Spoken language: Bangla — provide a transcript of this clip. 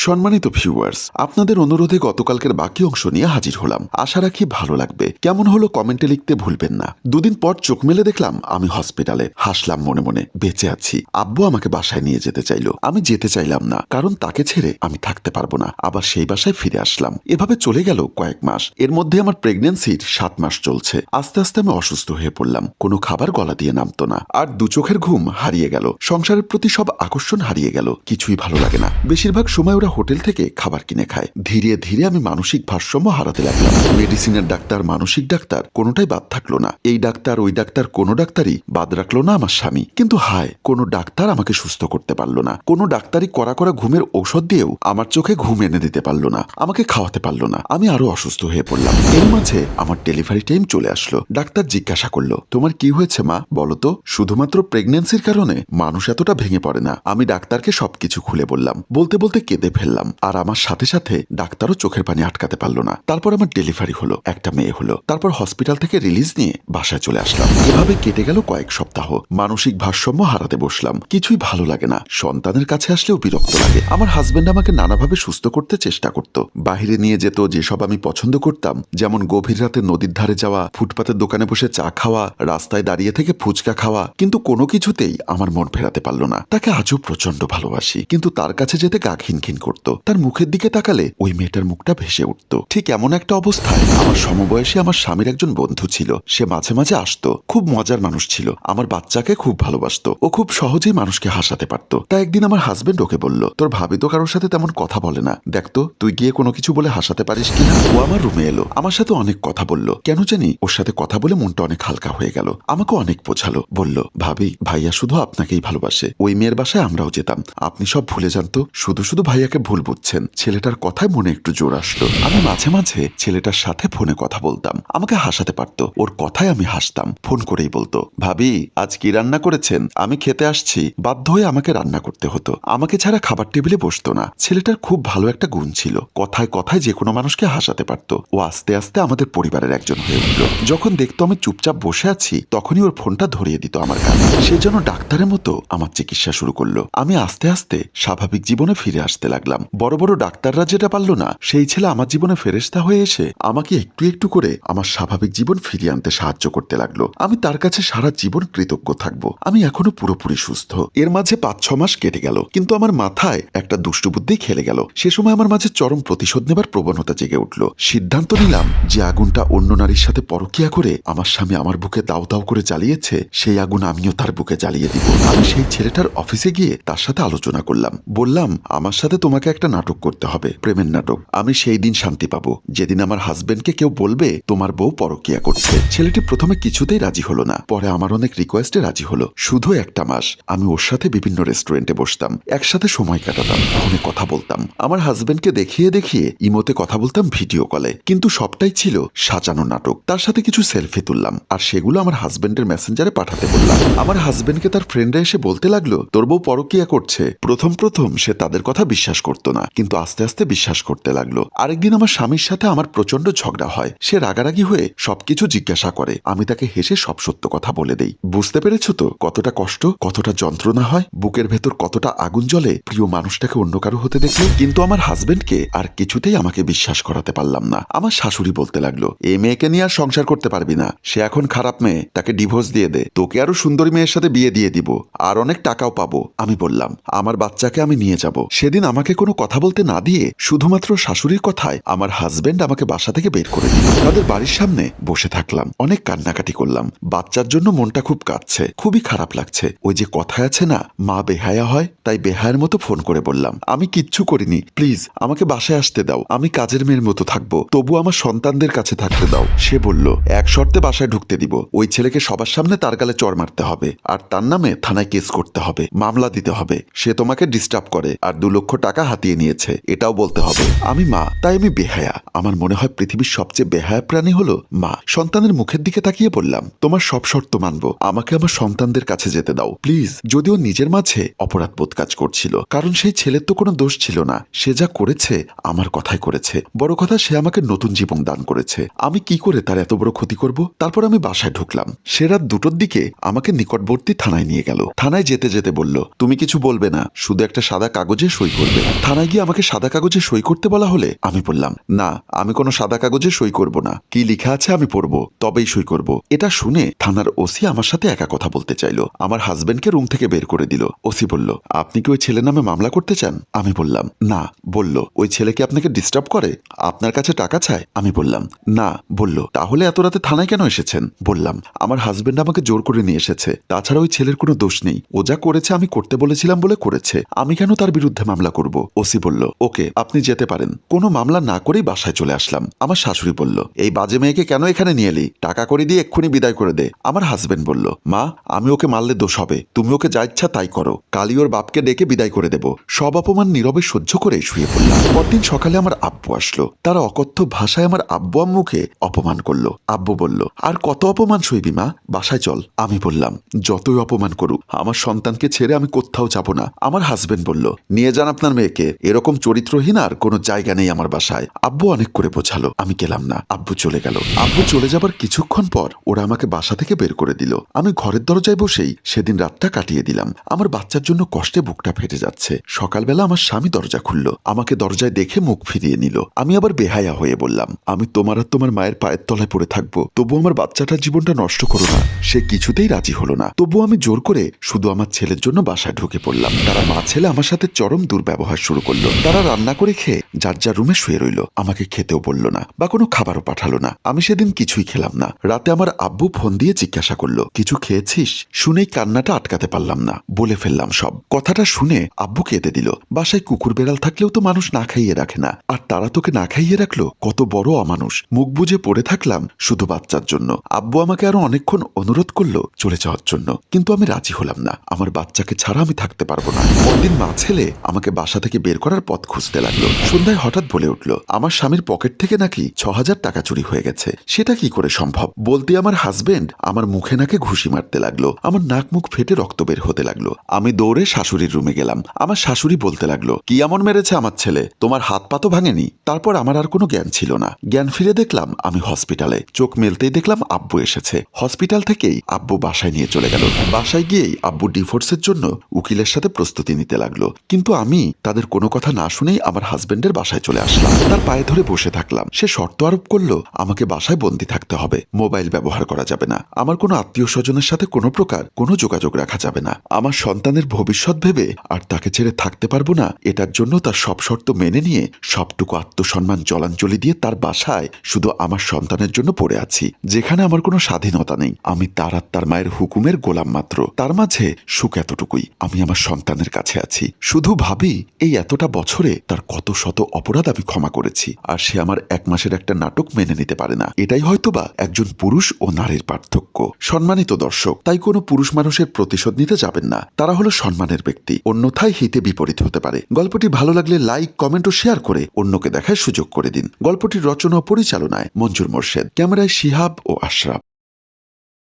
সম্মানিত ভিউয়ার্স আপনাদের অনুরোধে গতকালকের বাকি অংশ নিয়ে হাজির হলাম। আশা রাখি ভালো লাগবে। কেমন হলো কমেন্টে লিখতে ভুলবেন না। দুদিন পর চোখ মেলে দেখলাম আমি হসপিটালে হাসলাম মনে মনে, বেঁচে আছি। আব্বু আমাকে বাসায় নিয়ে যেতে চাইলো। আমি যেতে চাইলাম না, কারণ তাকে ছেড়ে আমি থাকতে পারব না। আবার সেই বাসায় ফিরে আসলাম। এভাবে চলে গেল কয়েক মাস। এর মধ্যে আমার প্রেগনেন্সির সাত মাস চলছে। আস্তে আস্তে আমি অসুস্থ হয়ে পড়লাম। কোনো খাবার গলা দিয়ে নামতো না। আর দু চোখের ঘুম হারিয়ে গেল। সংসারের প্রতি সব আকর্ষণ হারিয়ে গেল। কিছুই ভালো লাগে না। বেশিরভাগ সময় ওরা হোটেল থেকে খাবার কিনে খায়। ধীরে ধীরে আমি মানসিক ভারসাম্য হারাতে লাগলাম। মেডিসিনের ডাক্তার, মানসিক ডাক্তার কোনোটাই বাদ থাকল না। এই ডাক্তার, ওই ডাক্তার কোনো ডাক্তারই বাদ রাখল না আমার স্বামী। কিন্তু হায়, কোনো ডাক্তার আমাকে সুস্থ করতে পারল না। কোনো ডাক্তারই করা করা ঘুমের ঔষধ দিয়েও আমার চোখে ঘুম এনে দিতে পারল না। আমাকে খাওয়াতে পারল না। আমি আরও অসুস্থ হয়ে পড়লাম। এর মাঝে আমার ডেলিভারি টাইম চলে আসলো। ডাক্তার জিজ্ঞাসা করল, তোমার কি হয়েছে মা? বলো তো, শুধুমাত্র প্রেগনেন্সির কারণে মানুষ এতটা ভেঙে পড়ে না? আমি ডাক্তারকে সবকিছু খুলে বললাম। বলতে বলতে কেঁদে ফেললাম। আর আমার সাথে সাথে ডাক্তারও চোখের পানি আটকাতে পারল না। তারপর আমার ডেলিভারি হলো, একটা মেয়ে হলো। তারপর হসপিটাল থেকে রিলিজ নিয়ে বাসায় চলে আসলাম। এভাবে কেটে গেল কয়েক সপ্তাহ। মানসিক ভারসাম্য হারাতে বসলাম। কিছুই ভালো লাগে না। সন্তানের কাছে আসলেও বিরক্ত লাগে। আমার হাজবেন্ড আমাকে নানাভাবে সুস্থ করতে চেষ্টা করত। বাহিরে নিয়ে যেত যেসব আমি পছন্দ করতাম, যেমন গভীর রাতে নদীর ধারে যাওয়া, ফুটপাতের দোকানে বসে চা খাওয়া, রাস্তায় দাঁড়িয়ে থেকে ফুচকা খাওয়া। কিন্তু কোনো কিছুতেই আমার মন ফেরাতে পারল না। তাকে আজও প্রচণ্ড ভালোবাসি। কিন্তু তার কাছে যেতে গা খিনখিন করত। তার মুখের দিকে তাকালে ওই মেয়েটার মুখটা ভেসে উঠত। ঠিক এমন একটা অবস্থায় আমার সমবয়সী আমার স্বামীর একজন বন্ধু ছিল। সে মাঝে মাঝে আসতো। খুব মজার মানুষ ছিল। আমার বাচ্চাকে খুব ভালোবাসতো। ও খুব সহজেই মানুষকে হাসাতে পারতো। তাই একদিন আমার হাজবেন্ড ওকে বলল, তোর ভাবি তো কারোর সাথে তেমন কথা বলে না। দেখতো তুই গিয়ে কোনো কিছু বলে হাসাতে পারিস কিনা ও আমার রুমে এলো। আমার সাথে অনেক কথা বলল। কেন জানি ওর সাথে কথা বলে মনটা অনেক হালকা হয়ে গেল। আমাকে অনেক বোঝালো। বলল, ভাবি, ভাইয়া শুধু আপনাকেই ভালোবাসে। ওই মেয়ের বাসায় আমরাও যেতাম। আপনি সব ভুলে যান তো। শুধু শুধু ভাইয়াকে ভুল বুঝছেন। ছেলেটার কথায় মনে একটু জোর আসলো। আমি মাঝে মাঝে ছেলেটার সাথে ফোনে কথা বলতাম। আমাকে হাসাতে পারতো। ওর কথায় আমি হাসতাম। ফোন করেই বলতো, ভাবি, আজ কি রান্না করেছেন? আমি খেতে আসছি। বাধ্য হয়ে আমাকে রান্না করতে হতো। আমাকে ছাড়া খাবার টেবিলে বসতো না। ছেলেটার খুব ভালো একটা গুণ ছিল। কথায় কথায় যে কোনো মানুষকে হাসাতে পারতো। ও আস্তে আস্তে আমাদের পরিবারের একজন হয়ে উঠল। যখন দেখতো আমি চুপচাপ বসে আছি, তখনই ওর ফোনটা ধরিয়ে দিত আমার কাছে সে যেন ডাক্তারের মতো আমার চিকিৎসা শুরু করল। আমি আস্তে আস্তে স্বাভাবিক জীবনে ফিরে আসতে লাগলাম। বড় বড় ডাক্তাররা যেটা পারল না, সেই ছেলে আমার জীবনে ফেরেস্তা হয়ে এসে আমাকে একটু একটু করে আমার স্বাভাবিক জীবন ফিরিয়ে আনতে সাহায্য করতে লাগল। আমি তার কাছে সারা জীবন কৃতজ্ঞ থাকব। আমি এখনও পুরোপুরি সুস্থ। এর মাঝে পাঁচ, ছ মাস কেটে গেল, কিন্তু আমার মাথায় একটা দুষ্টু বুদ্ধি খেলে গেল। সে সময় আমার মাঝে চরম প্রতিশোধ নেবার প্রবণতা জেগে উঠল। সিদ্ধান্ত নিলাম যে আগুনটা অন্য নারীর সাথে পরকিয়া করে আমার স্বামী আমার বুকে দাও দাও করে জ্বালিয়েছে, সেই আগুন আমিও তার বুকে জ্বালিয়ে দিব। আমি সেই ছেলেটার অফিসে গিয়ে তার সাথে আলোচনা করলাম। বললাম, আমার সাথে তোমাকে একটা নাটক করতে হবে, প্রেমের নাটক। আমি সেই দিন শান্তি পাবো। যেদিন আমার হাজবেন্ডকে কেউ বলবে, তোমার বউ পরকিয়া করছে। ছেলেটি প্রথমে কিছুতেই রাজি হলো না। পরে আমার অনেক রিকোয়েস্টে রাজি হলো। শুধু একটা মাস। আমি ওর সাথে বিভিন্ন রেস্টুরেন্টে বসতাম। একসাথে সময় কাটাতাম, ফোনে কথা বলতাম। আমার হাজবেন্ডকে দেখিয়ে দেখিয়ে ইমোতে কথা বলতাম ভিডিও কলে কিন্তু সবটাই ছিল সাজানো নাটক। তার সাথে কিছু সেলফি তুললাম। আর সেগুলো আমার হাজবেন্ডের মেসেঞ্জারে পাঠাতে বললাম। আমার হাজবেন্ডকে তার ফ্রেন্ডরা এসে বলতে লাগল, তোর বউ পরকিয়া করছে। প্রথম প্রথম সে তাদের কথা বিশ্বাস করতো না, কিন্তু আস্তে আস্তে বিশ্বাস করতে লাগল। আরেকদিন আমার স্বামীর সাথে আমার প্রচণ্ড ঝগড়া হয়। সে রাগারাগি হয়ে সবকিছু জিজ্ঞাসা করে। আমি তাকে হেসে সব সত্য কথা বলে দেই। বুঝতে পেরেছ তো কতটা কষ্ট, কতটা যন্ত্রণা হয়? বুকের ভেতর কতটা আগুন জ্বলে প্রিয় মানুষটাকে অন্য কারও হতে দেখলে? কিন্তু আমার হাজবেন্ডকে আর কিছুতেই আমাকে বিশ্বাস করাতে পারলাম না। আমার শাশুড়ি বলতে লাগল এই মেয়েকে নিয়ে আর সংসার করতে পারবি না। সে এখন খারাপ মেয়ে, তাকে ডিভোর্স দিয়ে দে। তোকে আরও সুন্দরী মেয়ের সাথে বিয়ে দিয়ে দিব। আর অনেক টাকাও পাবো। আমি বললাম, আমার বাচ্চাকে আমি নিয়ে যাব। সেদিন আমাকে কোনো কথা বলতে না দিয়ে শুধুমাত্র শাশুড়ির কথায় আমার হাজবেন্ড আমাকে বাসা থেকে বের করে দিল। তাদের বাড়ির সামনে বসে থাকলাম, অনেক কান্নাকাটি করলাম। বাচ্চার জন্য মনটা খুব কাঁদছে, খুবই খারাপ লাগছে। ওই যে কথায় আছে না, মা বেহায়া হয়, তাই বেহায়ের মতো ফোন করে বললাম, আমি কিচ্ছু করিনি প্লিজ আমাকে বাসায় আসতে দাও, আমি কাজের মেয়ের মতো থাকব, তবু আমার সন্তানদের কাছে থাকতে দাও। সে বলল, এক শর্তে বাসায় ঢুকতে দিব, ওই ছেলেকে সবার সামনে তার গালে চর মারতে হবে, আর তার নামে থানায় কেস করতে হবে, মামলা দিতে হবে, সে তোমাকে ডিস্টার্ব করে, আর দু লক্ষ টাকা হাতিয়ে নিয়েছে, এটাও বলতে হবে। আমি মা, তাই আমি বেহায়া। আমার মনে হয় পৃথিবীর সবচেয়ে বেহায়া প্রাণী হলো মা। সন্তানের মুখের দিকে তাকিয়ে বললাম, তোমার সব শর্ত মানবো। আমাকে আমার সন্তানদের কাছে যেতে দাও। প্লিজ। যদিও নিজের মাঝে অপরাধ বোধ কাজ করছিল, কারণ সেই ছেলের তো কোনো দোষ ছিল না। সে যা করেছে, আমার কথাই করেছে। বড় কথা, সে আমাকে নতুন জীবন দান করেছে। আমি কি করে তার এত বড় ক্ষতি করব? তারপর আমি বাসায় ঢুকলাম। সে রাত দুটোর দিকে আমাকে নিকটবর্তী থানায় নিয়ে গেল। থানায় যেতে যেতে বলল, তুমি কিছু বলবে না। শুধু একটা সাদা কাগজে সই করবে। থানায় গিয়ে আমাকে সাদা কাগজে সই করতে বলা হলে আমি বললাম, না, আমি কোনো সাদা কাগজে সই করব না। কি লেখা আছে আমি পড়ব, তবেই সই করব। এটা শুনে থানার ওসি আমার সাথে একা কথা বলতে চাইলো। আমার হাজবেন্ডকে রুম থেকে বের করে দিল। ওসি বলল, আপনি কি ওই ছেলের নামে মামলা করতে চান? আমি বললাম, না। বলল, ওই ছেলে কি আপনাকে ডিস্টার্ব করে? আপনার কাছে টাকা চায়? আমি বললাম, না। বলল, তাহলে এত রাতে থানায় কেন এসেছেন? বললাম, আমার হাজবেন্ড আমাকে জোর করে নিয়ে এসেছে। তাছাড়া ওই ছেলের কোনো দোষ নেই। ও যা করেছে আমি করতে বলেছিলাম বলে করেছে। আমি কেন তার বিরুদ্ধে মামলা করব? ওসি বলল, ওকে, আপনি যেতে পারেন। কোনো মামলা না করেই বাসায় চলে আসলাম। আমার শাশুড়ি বলল, এই বাজে মেয়েকে কেন এখানে নিয়ে এলি? টাকা করে দিয়ে এক্ষুনি বিদায় করে দে। আমার হাজবেন্ড বলল, মা, আমি ওকে মারলে দোষ হবে। তুমি ওকে যা ইচ্ছা তাই করো। কালি ওর বাপকে ডেকে বিদায় করে দেব। সব অপমান নীরবে সহ্য করে শুয়ে পড়লাম। পরদিন সকালে আমার আব্বু আসলো। তারা অকথ্য ভাষায় আমার আব্বু আম্মুকে অপমান করল। আব্বু বলল, আর কত অপমান সইবি মা? বাসায় চল। আমি বললাম, যতই অপমান করুক, আমার সন্তানকে ছেড়ে আমি কোথাও যাব না। আমার হাজবেন্ড বলল, নিয়ে যান আপনার মেয়েকে এরকম চরিত্রহীন আর কোনো জায়গা নেই আমার বাসায়। আব্বু অনেক করে বোঝালো, আমি গেলাম না। আব্বু চলে গেল। আব্বু চলে যাবার কিছুক্ষণ পর ওরা আমাকে বাসা থেকে বের করে দিল। আমি ঘরের দরজায় বসেই সেদিন রাতটা কাটিয়ে দিলাম। আমার বাচ্চার জন্য কষ্টে বুকটা ফেটে যাচ্ছে। সকালবেলা আমার স্বামী দরজা খুলল। আমাকে দরজায় দেখে মুখ ফিরিয়ে নিল। আমি আবার বেহায়া হয়ে বললাম, আমি তোমার আর তোমার মায়ের পায়ের তলায় পড়ে থাকব। তবু আমার বাচ্চাটার জীবনটা নষ্ট করো না। সে কিছুতেই রাজি হলো না। তবু আমি জোর করে শুধু আমার ছেলের জন্য বাসায় ঢুকে পড়লাম। তারা মা ছেলে আমার সাথে চরম দুর্ব্যবহার শুরু করল। তারা রান্না করে খেয়ে যার যার রুমে শুয়ে রইল, আমাকে খেতেও বলল না বা কোনো খাবারও পাঠালো না। আমি সেদিন কিছুই খেলাম না। রাতে আমার আব্বু ফোন দিয়ে জিজ্ঞাসা করল, কিছু খেয়েছিস? শুনেই কান্নাটা আটকাতে পারলাম না। বলে ফেললাম সব। কথাটা শুনে আব্বু কেঁদে দিল। বাসায় কুকুর বেড়াল থাকলেও তো মানুষ না খাইয়ে রাখে না। আর তারা তোকে না খাইয়ে রাখল? কত বড় অমানুষ। মুখ বুঝে পড়ে থাকলাম শুধু বাচ্চার জন্য। আব্বু আমাকে আরও অনেকক্ষণ অনুরোধ করল চলে যাওয়ার জন্য। কিন্তু আমি রাজি হলাম না। আমার বাচ্চাকে ছাড়া আমি থাকতে পারব না। পরদিন মা ছেলে আমাকে বাসা থেকে বের করার পথ খুঁজতে লাগল। সন্ধ্যায় হঠাৎ বলে উঠল, আমার স্বামীর পকেট থেকে নাকি ছ হাজার টাকা চুরি হয়ে গেছে। সেটা কি করে সম্ভব? বলতে আমার হাজবেন্ড আমার মুখে নাকে ঘুষি মারতে লাগল। আমার নাক মুখ ফেটে রক্ত বের হতে লাগল। আমি দৌড়ে শাশুড়ির রুমে গেলাম। আমার শাশুড়ি বলতে লাগল, কি এমন মেরেছে আমার ছেলে? তোমার হাত পা তো ভাঙেনি। তারপর আমার আর কোনো জ্ঞান ছিল না। জ্ঞান ফিরে দেখলাম, আমি হসপিটালে চোখ মেলতেই দেখলাম আব্বু এসেছে। হসপিটাল থেকেই আব্বু বাসায় নিয়ে চলে গেল। বাসায় গিয়েই আব্বু ডিভোর্সের জন্য উকিলের সাথে প্রস্তুতি নিতে লাগল। কিন্তু আমি তাদের কোনো কথা না শুনেই আমার হাজবেন্ডের বাসায় চলে আসলাম। তার পায়ে ধরে বসে থাকলাম। সে শর্ত আরোপ করল, আমাকে বাসায় বন্দি থাকতে হবে। মোবাইল ব্যবহার করা যাবে না। আমার কোনো আত্মীয় স্বজনের সাথে কোনো প্রকার কোনো যোগাযোগ রাখা যাবে না। আমার সন্তানের ভবিষ্যৎ ভেবে আর তাকে ছেড়ে থাকতে পারব না, এটার জন্য তার সব শর্ত মেনে নিয়ে সবটুকু আত্মসম্মান জলাঞ্জলি দিয়ে তার বাসায় শুধু আমার সন্তানের জন্য পড়ে আছি। যেখানে আমার কোনো স্বাধীনতা নেই। আমি তার আর তার মায়ের হুকুমের গোলাম মাত্র। তার মাঝে সুখ এতটুকুই। আমি আমার সন্তানের কাছে আছি। শুধু ভাবি এই এতটা বছরে তার কত শত অপরাধ আমি ক্ষমা করেছি, আর সে আমার এক মাসের একটা নাটক মেনে নিতে পারে না। এটাই হয়তোবা একজন পুরুষ ও নারীর পার্থক্য। সম্মানিত দর্শক, তাই কোনো পুরুষ মানুষের প্রতিশোধ নিতে যাবেন না। তারা হলো সম্মানের ব্যক্তি, অন্যথায় হিতে বিপরীত হতে পারে। গল্পটি ভালো লাগলে লাইক, কমেন্ট ও শেয়ার করে অন্যকে দেখার সুযোগ করে দিন। গল্পটির রচনা ও পরিচালনায় মঞ্জুর মোর্শেদ, ক্যামেরায় শিহাব ও আশরাফ।